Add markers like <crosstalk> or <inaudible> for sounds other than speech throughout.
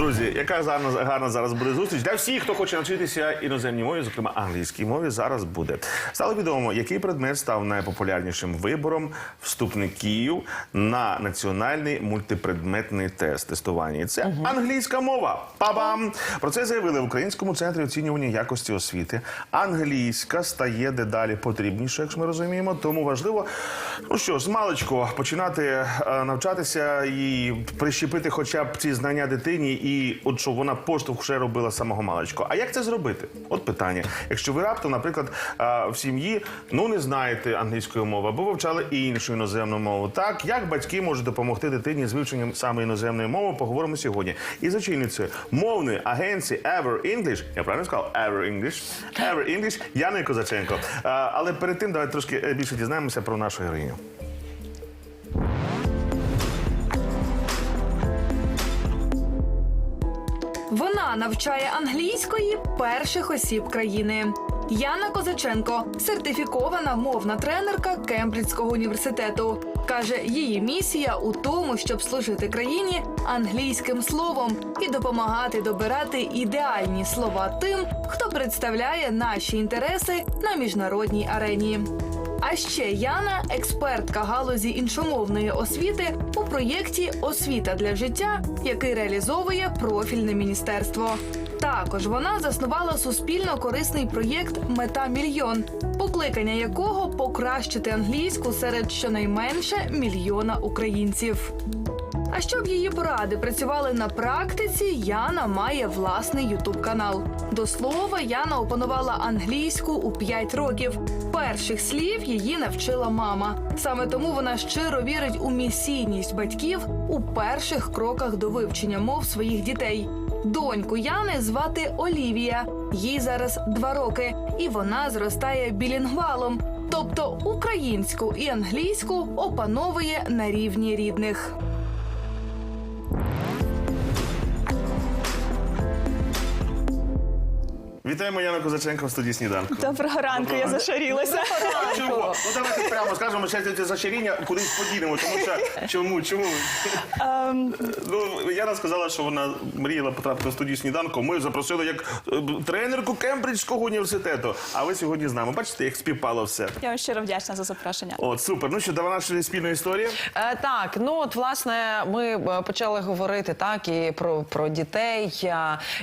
Друзі, яка гарна, гарна зараз буде зустріч для всіх, хто хоче навчитися іноземній мові, зокрема англійській мові, зараз буде. Стало відомо, який предмет став найпопулярнішим вибором вступників на національний мультипредметний тест тестування. І це англійська мова. Па-бам! Про це заявили в Українському центрі оцінювання якості освіти. Англійська стає дедалі потрібнішою, якщо ми розуміємо. Тому важливо, ну що з маличку починати е, навчатися і прищепити хоча б ці знання дитині, і от щоб вона поштовх ще робила самого маличку. А як це зробити? От питання. Якщо ви раптом, наприклад, в сім'ї ну не знаєте англійської мови або вивчали іншу іноземну мову, так як батьки можуть допомогти дитині з вивченням саме іноземної мови, поговоримо сьогодні. І зачинницею мовної агенції Ever English, я правильно сказав Ever English, Ever English, Яною Козаченко. Але перед тим давайте трошки е, більше дізнаємося про нашу героїню. Вона навчає англійської перших осіб країни. Яна Козаченко сертифікована мовна тренерка Кембриджського університету. Каже, її місія у тому, щоб служити країні англійським словом і допомагати добирати ідеальні слова тим, хто представляє наші інтереси на міжнародній арені. А ще Яна експертка галузі іншомовної освіти у проєкті Освіта для життя, який реалізовує профільне міністерство. Також вона заснувала суспільно корисний проєкт Мета мільйон, покликання якого покращити англійську серед щонайменше мільйона українців. А щоб її поради працювали на практиці, Яна має власний ютуб канал. До слова, Яна опанувала англійську у 5 років. Перших слів її навчила мама. Саме тому вона щиро вірить у місійність батьків у перших кроках до вивчення мов своїх дітей. Доньку Яни звати Олівія. Їй зараз два роки, і вона зростає білінгвалом, тобто українську і англійську опановує на рівні рідних. Вітаємо Яну Козаченко в студії сніданку. Доброго ранку, я зашарілася. Чого? Ну давайте прямо скажемо, що це заширіння кудись подінемо, тому що чому? Чому? Ем, Ну, Яна сказала, що вона мріяла потрапити в студію сніданку. Ми запросили як е, тренерку Кембриджського університету. А ви сьогодні з нами. Бачите, як співпало все. Я вам щиро вдячна за запрошення. От, супер. Ну що, до нашої спільної історії. Е, так, ну от власне ми е, почали говорити так і про, про дітей.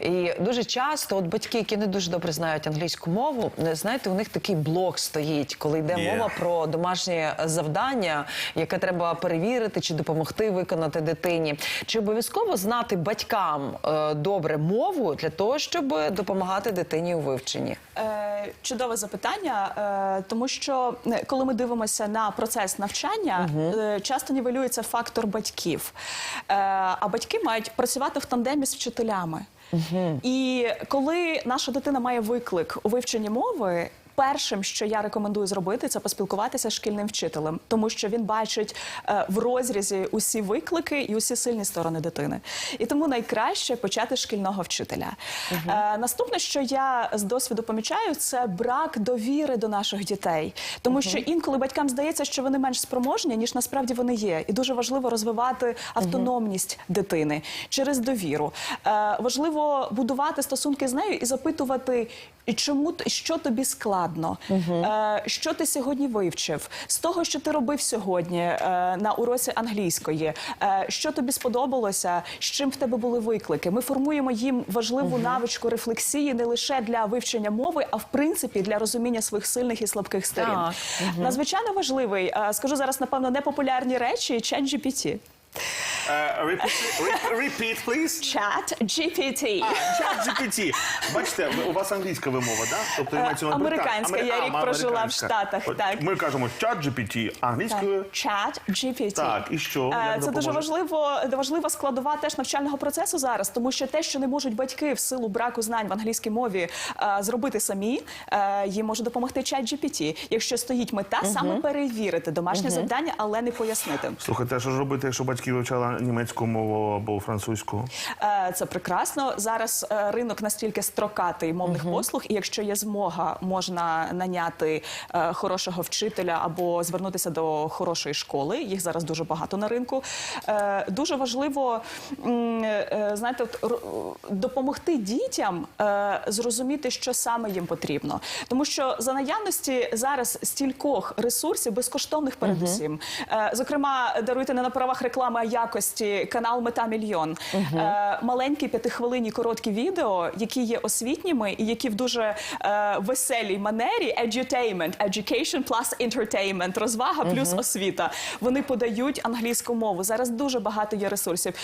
І дуже часто от батьки, які не дуже добре знають англійську мову, знаєте, у них такий блок стоїть, коли йде Є. мова про домашнє завдання, яке треба перевірити чи допомогти виконати дитині. Чи обов'язково знати батькам е, добре мову для того, щоб допомагати дитині у вивченні? Е, чудове запитання, е, тому що е, коли ми дивимося на процес навчання, е, часто нівелюється фактор батьків. Е, а батьки мають працювати в тандемі з вчителями. І коли наша дитина має виклик у вивченні мови. Першим, що я рекомендую зробити, це поспілкуватися з шкільним вчителем, тому що він бачить е, в розрізі усі виклики і усі сильні сторони дитини. І тому найкраще почати з шкільного вчителя. Е, наступне, що я з досвіду помічаю, це брак довіри до наших дітей, тому що інколи батькам здається, що вони менш спроможні, ніж насправді вони є. І дуже важливо розвивати автономність дитини через довіру. Е, важливо будувати стосунки з нею і запитувати, чому що тобі складно, е, що ти сьогодні вивчив, з того, що ти робив сьогодні е, на уроці англійської, е, що тобі сподобалося, з чим в тебе були виклики. Ми формуємо їм важливу навичку рефлексії не лише для вивчення мови, а в принципі для розуміння своїх сильних і слабких сторін. Так. Надзвичайно важливий, е, скажу зараз, напевно, непопулярні речі ChatGPT. Е, repeat, re- repeat, please. Чат GPT. Бачите, ви- у вас англійська вимова, да? Тобто мається на увазі американська. Я Амери- рік а, прожила в американська. Штатах, От так. Ми кажемо чат GPT англійською. Чат GPT. Так, і що? Е, Як Це дуже важливо, важлива складова теж навчального процесу зараз, тому що те, що не можуть батьки в силу браку знань в англійській мові е, зробити самі, е, їм може допомогти чат GPT, якщо стоїть мета саме перевірити домашнє завдання, але не пояснити. Слухайте, а що ж робити, якщо батьки вивчали на німецьку мову або французьку? Е, Це прекрасно. Зараз е, ринок настільки строкатий мовних послуг, і якщо є змога, можна наняти е, хорошого вчителя або звернутися до хорошої школи. Їх зараз дуже багато на ринку. Дуже важливо знаєте, от, допомогти дітям зрозуміти, що саме їм потрібно, тому що за наявності зараз стількох ресурсів безкоштовних передусім. Зокрема, даруйте не на правах реклами, а якості канал Мета Мільйон. Е, Маленькі п'ятихвилинні короткі відео, які є освітніми і які в дуже е, веселій манері edutainment, education plus entertainment, розвага плюс освіта. Вони подають англійську мову. Зараз дуже багато є ресурсів.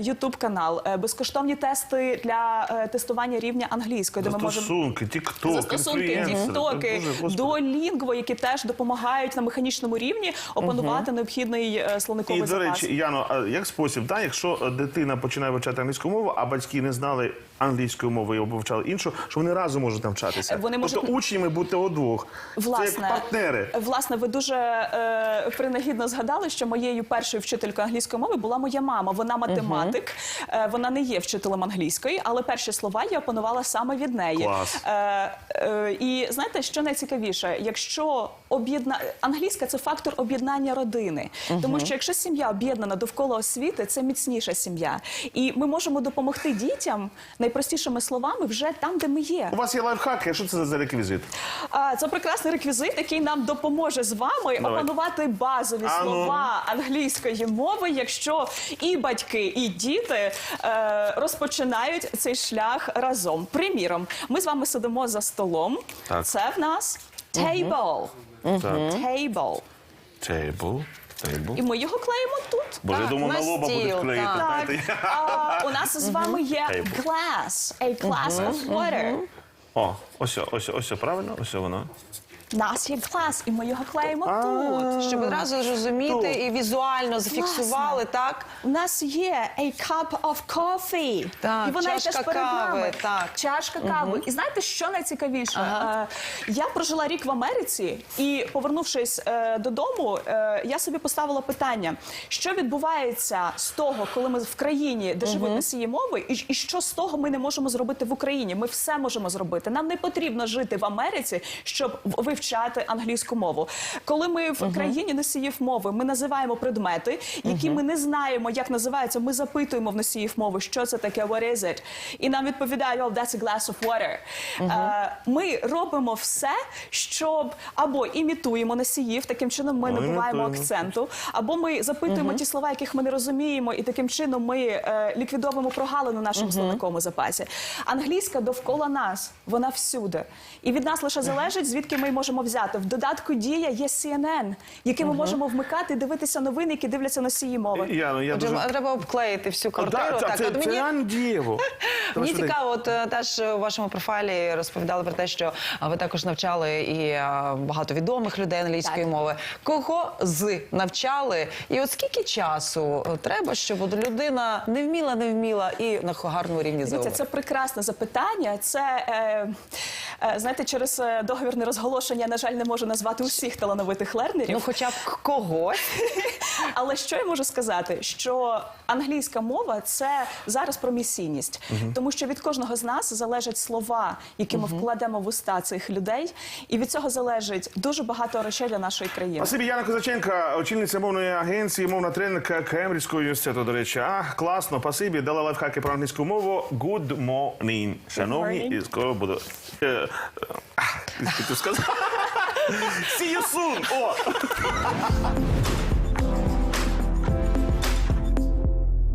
Ютуб канал, е, безкоштовні тести для е, тестування рівня англійської, де ми можемо Застосунки, тік-ток, застосунки, тіктоки, Дуже, дуолінгво, які теж допомагають на механічному рівні опанувати необхідний е, словниковий І, до речі, Яно, а як спосіб, да, якщо е, дитина починає вивчати англійську мову, а батьки не знали англійської мови і вивчали іншу, що вони разом можуть навчатися. Вони можуть- Тобто учнями бути удвох. Це як партнери. Власне, ви дуже е, принагідно згадали, що моєю першою вчителькою англійської мови була моя мама. Вона математик, е, вона не є вчителем англійської, але перші слова я опанувала саме від неї. Клас. Е, е, і знаєте, що найцікавіше, якщо об'єдна англійська це фактор об'єднання родини, тому що якщо сім'я об'єднана довкола освіти, це міцніша сім'я, і ми можемо допомогти дітям найпростішими словами вже там, де ми є. У вас є лайфхаки, що це за реквізит? А, Це прекрасний реквізит, який нам допоможе з вами Давай. опанувати базові А ну. слова англійської мови, якщо і батьки, і діти е, розпочинають цей шлях разом. Приміром, ми з вами сидимо за столом. Так. Це в нас table. Table. Table. І ми його клеїмо тут. Боже, я думаю, на лоба стіл, будуть клеїти. так. Так, знаєте. а, у нас з вами є Table. glass, a glass of water. О, ось, ось, ось, правильно, ось воно. Нас є glass, і ми його клеїмо тут. Щоб одразу зрозуміти і візуально зафіксували, так? У нас є a cup of coffee. Так, і вона чашка теж перед кави, нами. так. Чашка кави. І знаєте, що найцікавіше? Е, я прожила рік в Америці, і повернувшись е, додому, е, я собі поставила питання: що відбувається з того, коли ми в країні, де живуть носії мови, і, і що з того ми не можемо зробити в Україні? Ми все можемо зробити. Нам не потрібно жити в Америці, щоб в- вивчати англійську мову. Коли ми в країні носіїв мови, ми називаємо предмети, які ми не знаємо, як називаються. Ми запитуємо в носіїв мови, що це таке, what is it? І нам відповідають, oh, that's a glass of water. Е, Ми робимо все, щоб або імітуємо носіїв, таким чином ми набуваємо акценту, або ми запитуємо ті слова, яких ми не розуміємо, і таким чином ми е, ліквідовуємо прогалину нашому словниковому запасі. Англійська довкола нас, вона всюди. І від нас лише <laughs> залежить, звідки ми її можемо взяти. В додатку дія є CNN, який ми можемо вмикати і дивитися новини, які дивляться носії мови. Я Отже, дуже... треба обклеїти всю квартиру. так, це, от це мені Андієво. <laughs> Мені цікаво, от е, теж у вашому профайлі розповідали про те, що а, ви також навчали і а, багато відомих людей англійської Так. мови. Кого з навчали? І от скільки часу е, треба, щоб от людина не вміла, не вміла і на гарному рівні Дивіться, заговорила? це прекрасне запитання. Це е, е, знаєте, через е, договірне розголошення, на жаль, не можу назвати усіх талановитих лернерів. Ну, хоча б когось. Але що я можу сказати? Що англійська мова це зараз про місійність, тому що від кожного з нас залежать слова, які ми вкладемо в уста цих людей, і від цього залежить дуже багато речей для нашої країни. Спасибі, Яна Козаченка, очільниця мовної агенції, мовна тренерка Кембриджського університету. До речі, а класно, спасибі, дала лайфхаки про англійську мову. Good morning, шановні, morning. і скоро буду. Е, See you soon!